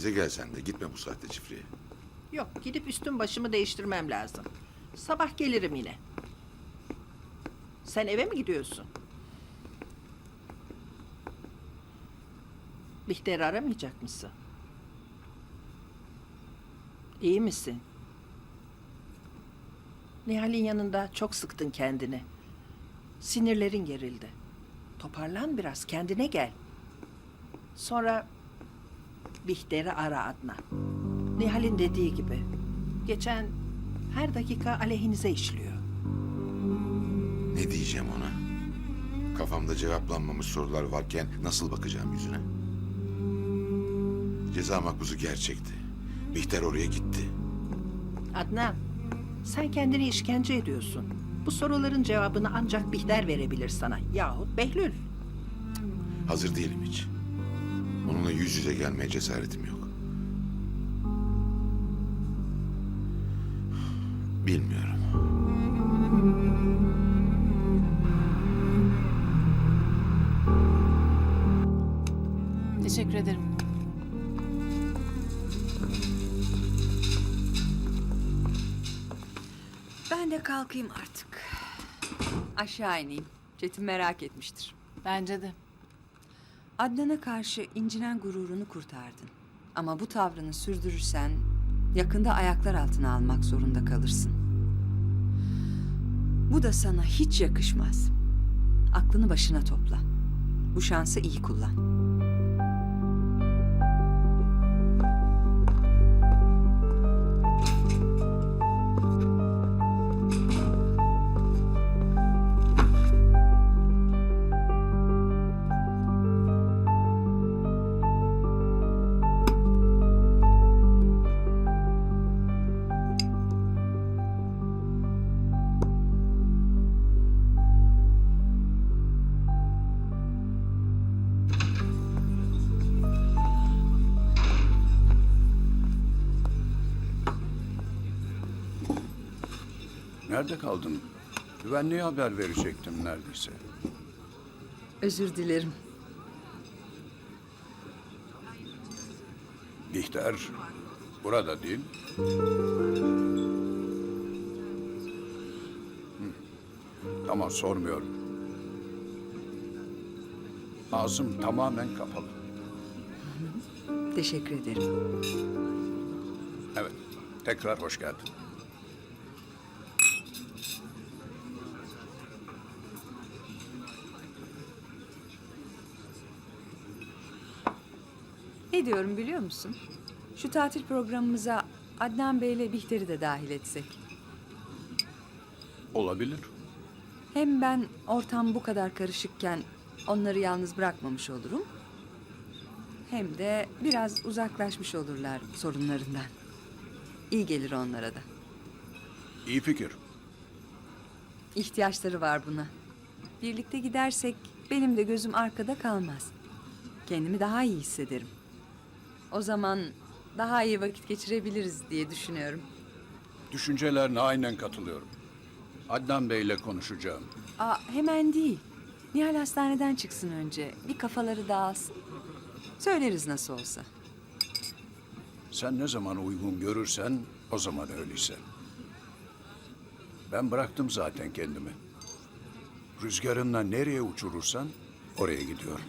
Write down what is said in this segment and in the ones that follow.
Bize gel sen de gitme bu saatte çiftliğe. Yok gidip üstüm başımı değiştirmem lazım. Sabah gelirim yine. Sen eve mi gidiyorsun? Bihter'i aramayacak mısın? İyi misin? Nihal'in yanında çok sıktın kendini. Sinirlerin gerildi. Toparlan biraz, kendine gel. Sonra Bihter'i ara Adnan. Nihal'in dediği gibi. Geçen her dakika aleyhinize işliyor. Ne diyeceğim ona? Kafamda cevaplanmamış sorular varken nasıl bakacağım yüzüne? Ceza makbuzu gerçekti. Bihter oraya gitti. Adnan, sen kendini işkence ediyorsun. Bu soruların cevabını ancak Bihter verebilir sana. Yahut Behlül. Hazır değilim hiç. Onunla yüz yüze gelmeye cesaretim yok. Bilmiyorum. Teşekkür ederim. Ben de kalkayım artık. Aşağı ineyim. Çetin merak etmiştir. Bence de. Adnan'a karşı incinen gururunu kurtardın. Ama bu tavrını sürdürürsen yakında ayaklar altına almak zorunda kalırsın. Bu da sana hiç yakışmaz. Aklını başına topla. Bu şansı iyi kullan. Nerede kaldın? Güvenliğe haber verecektim neredeyse. Özür dilerim. Bihter burada değil. Hı. Tamam sormuyorum. Ağzım tamamen kapalı. Teşekkür ederim. Evet, tekrar hoş geldin. Ne diyorum biliyor musun? Şu tatil programımıza Adnan Bey ile Bihter'i de dahil etsek. Olabilir. Hem ben ortam bu kadar karışıkken onları yalnız bırakmamış olurum. Hem de biraz uzaklaşmış olurlar sorunlarından. İyi gelir onlara da. İyi fikir. İhtiyaçları var buna. Birlikte gidersek benim de gözüm arkada kalmaz. Kendimi daha iyi hissederim. O zaman daha iyi vakit geçirebiliriz diye düşünüyorum. Düşüncelerine aynen katılıyorum. Adnan Bey'le konuşacağım. Aa, hemen değil. Nihal hastaneden çıksın önce. Bir kafaları dağılsın. Söyleriz nasıl olsa. Sen ne zaman uygun görürsen o zaman öyleyse. Ben bıraktım zaten kendimi. Rüzgarınla nereye uçurursan oraya gidiyorum.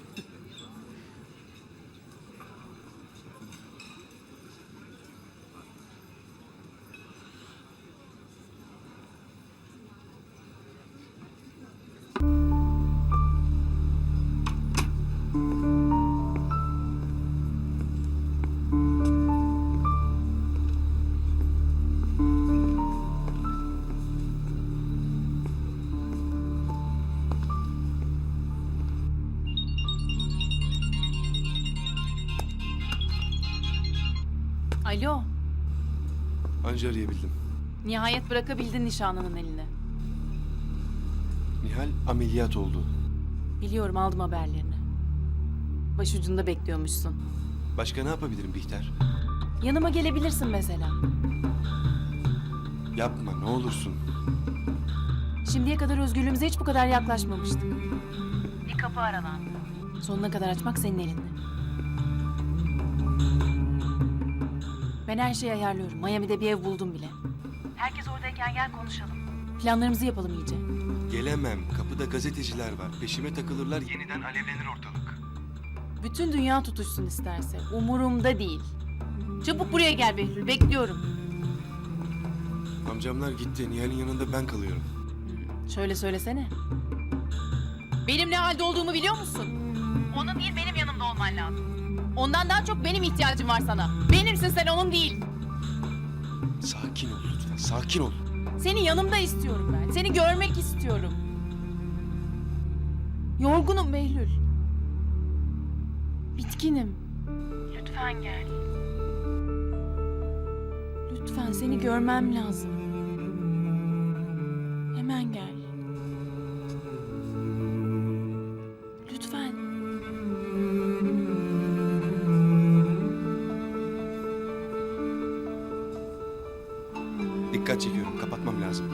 Alo. Anca arayabildim. Nihayet bırakabildin nişanlının eline. Nihal ameliyat oldu. Biliyorum aldım haberlerini. Başucunda bekliyormuşsun. Başka ne yapabilirim Bihter? Yanıma gelebilirsin mesela. Yapma ne olursun. Şimdiye kadar özgürlüğümüze hiç bu kadar yaklaşmamıştık. Bir kapı aralandı. Sonuna kadar açmak senin elinde. Ben her şeyi ayarlıyorum. Miami'de bir ev buldum bile. Herkes oradayken gel konuşalım. Planlarımızı yapalım iyice. Gelemem. Kapıda gazeteciler var. Peşime takılırlar. Yeniden alevlenir ortalık. Bütün dünya tutuşsun isterse. Umurumda değil. Çabuk buraya gel Behlül. Bekliyorum. Amcamlar gitti. Nihal'in yanında ben kalıyorum. Şöyle söylesene. Benim ne halde olduğumu biliyor musun? Onun değil benim yanımda olman lazım. Ondan daha çok benim ihtiyacım var sana. Benimsin sen onun değil. Sakin ol lütfen. Sakin ol. Seni yanımda istiyorum ben. Seni görmek istiyorum. Yorgunum Behlül. Bitkinim. Lütfen gel. Lütfen seni görmem lazım. Hemen gel. dikkat çekiyorum. Kapatmam lazım.